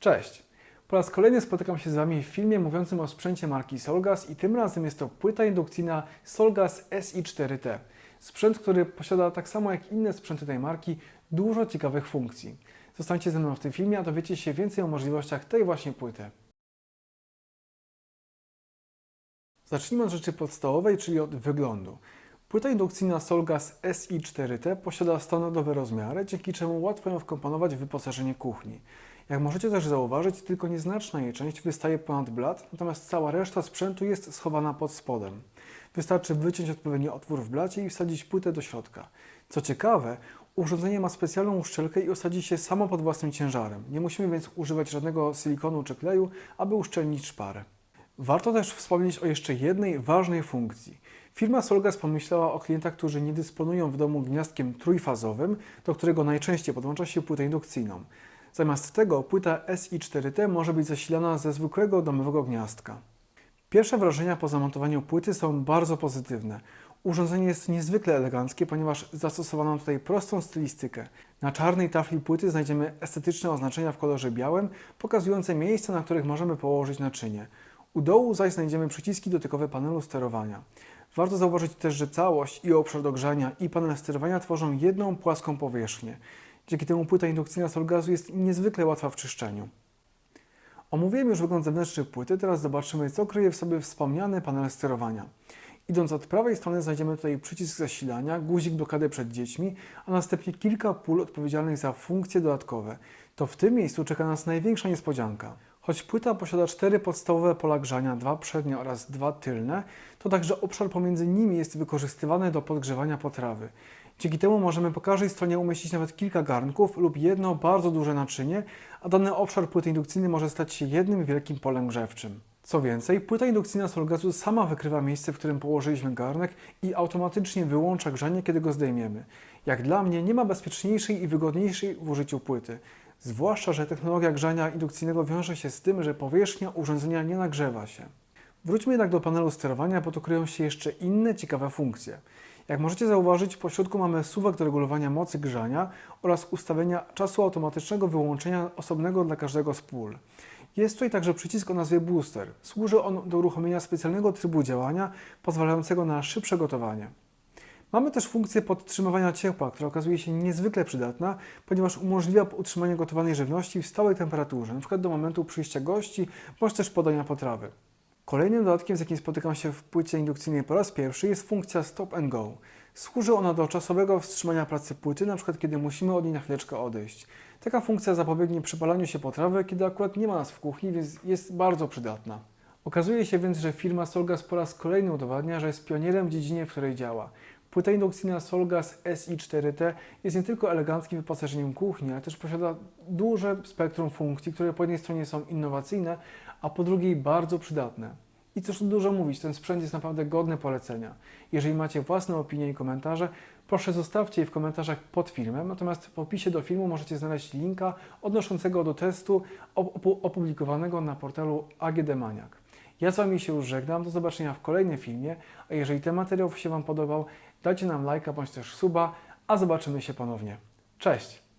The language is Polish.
Cześć! Po raz kolejny spotykam się z Wami w filmie mówiącym o sprzęcie marki Solgas i tym razem jest to płyta indukcyjna Solgas SI4T. Sprzęt, który posiada tak samo jak inne sprzęty tej marki dużo ciekawych funkcji. Zostańcie ze mną w tym filmie, a dowiecie się więcej o możliwościach tej właśnie płyty. Zacznijmy od rzeczy podstawowej, czyli od wyglądu. Płyta indukcyjna Solgas SI4T posiada standardowe rozmiary, dzięki czemu łatwo ją wkomponować w wyposażenie kuchni. Jak możecie też zauważyć, tylko nieznaczna jej część wystaje ponad blat, natomiast cała reszta sprzętu jest schowana pod spodem. Wystarczy wyciąć odpowiedni otwór w blacie i wsadzić płytę do środka. Co ciekawe, urządzenie ma specjalną uszczelkę i osadzi się samo pod własnym ciężarem. Nie musimy więc używać żadnego silikonu czy kleju, aby uszczelnić szparę. Warto też wspomnieć o jeszcze jednej ważnej funkcji. Firma Solgas pomyślała o klientach, którzy nie dysponują w domu gniazdkiem trójfazowym, do którego najczęściej podłącza się płytę indukcyjną. Zamiast tego płyta SI4T może być zasilana ze zwykłego domowego gniazdka. Pierwsze wrażenia po zamontowaniu płyty są bardzo pozytywne. Urządzenie jest niezwykle eleganckie, ponieważ zastosowano tutaj prostą stylistykę. Na czarnej tafli płyty znajdziemy estetyczne oznaczenia w kolorze białym, pokazujące miejsca, na których możemy położyć naczynie. U dołu zaś znajdziemy przyciski dotykowe panelu sterowania. Warto zauważyć też, że całość i obszar do grzania i panel sterowania tworzą jedną płaską powierzchnię. Dzięki temu płyta indukcyjna Solgazu jest niezwykle łatwa w czyszczeniu. Omówiłem już wygląd zewnętrzny płyty, teraz zobaczymy, co kryje w sobie wspomniany panel sterowania. Idąc od prawej strony znajdziemy tutaj przycisk zasilania, guzik blokady przed dziećmi, a następnie kilka pól odpowiedzialnych za funkcje dodatkowe. To w tym miejscu czeka nas największa niespodzianka. Choć płyta posiada cztery podstawowe pola grzania, dwa przednie oraz dwa tylne, to także obszar pomiędzy nimi jest wykorzystywany do podgrzewania potrawy. Dzięki temu możemy po każdej stronie umieścić nawet kilka garnków lub jedno bardzo duże naczynie, a dany obszar płyty indukcyjnej może stać się jednym wielkim polem grzewczym. Co więcej, płyta indukcyjna Solgazu sama wykrywa miejsce, w którym położyliśmy garnek i automatycznie wyłącza grzanie, kiedy go zdejmiemy. Jak dla mnie nie ma bezpieczniejszej i wygodniejszej w użyciu płyty. Zwłaszcza, że technologia grzania indukcyjnego wiąże się z tym, że powierzchnia urządzenia nie nagrzewa się. Wróćmy jednak do panelu sterowania, bo tu kryją się jeszcze inne ciekawe funkcje. Jak możecie zauważyć, po środku mamy suwak do regulowania mocy grzania oraz ustawienia czasu automatycznego wyłączenia osobnego dla każdego z pól. Jest tutaj także przycisk o nazwie Booster. Służy on do uruchomienia specjalnego trybu działania pozwalającego na szybsze gotowanie. Mamy też funkcję podtrzymywania ciepła, która okazuje się niezwykle przydatna, ponieważ umożliwia utrzymanie gotowanej żywności w stałej temperaturze, np. do momentu przyjścia gości bądź też podania potrawy. Kolejnym dodatkiem, z jakim spotykam się w płycie indukcyjnej po raz pierwszy, jest funkcja Stop and Go. Służy ona do czasowego wstrzymania pracy płyty, np. kiedy musimy od niej na chwileczkę odejść. Taka funkcja zapobiegnie przypalaniu się potrawy, kiedy akurat nie ma nas w kuchni, więc jest bardzo przydatna. Okazuje się więc, że firma Solgas po raz kolejny udowadnia, że jest pionierem w dziedzinie, w której działa. Płyta indukcyjna Solgas SI4T jest nie tylko eleganckim wyposażeniem kuchni, ale też posiada duże spektrum funkcji, które po jednej stronie są innowacyjne, a po drugiej bardzo przydatne. I cóż tu dużo mówić, ten sprzęt jest naprawdę godny polecenia. Jeżeli macie własne opinie i komentarze, proszę zostawcie je w komentarzach pod filmem, natomiast w opisie do filmu możecie znaleźć linka odnoszącego do testu opu- opublikowanego na portalu AGD Maniak. Ja z Wami się już żegnam, do zobaczenia w kolejnym filmie, a jeżeli ten materiał się Wam podobał, dajcie nam lajka bądź też suba, a zobaczymy się ponownie. Cześć!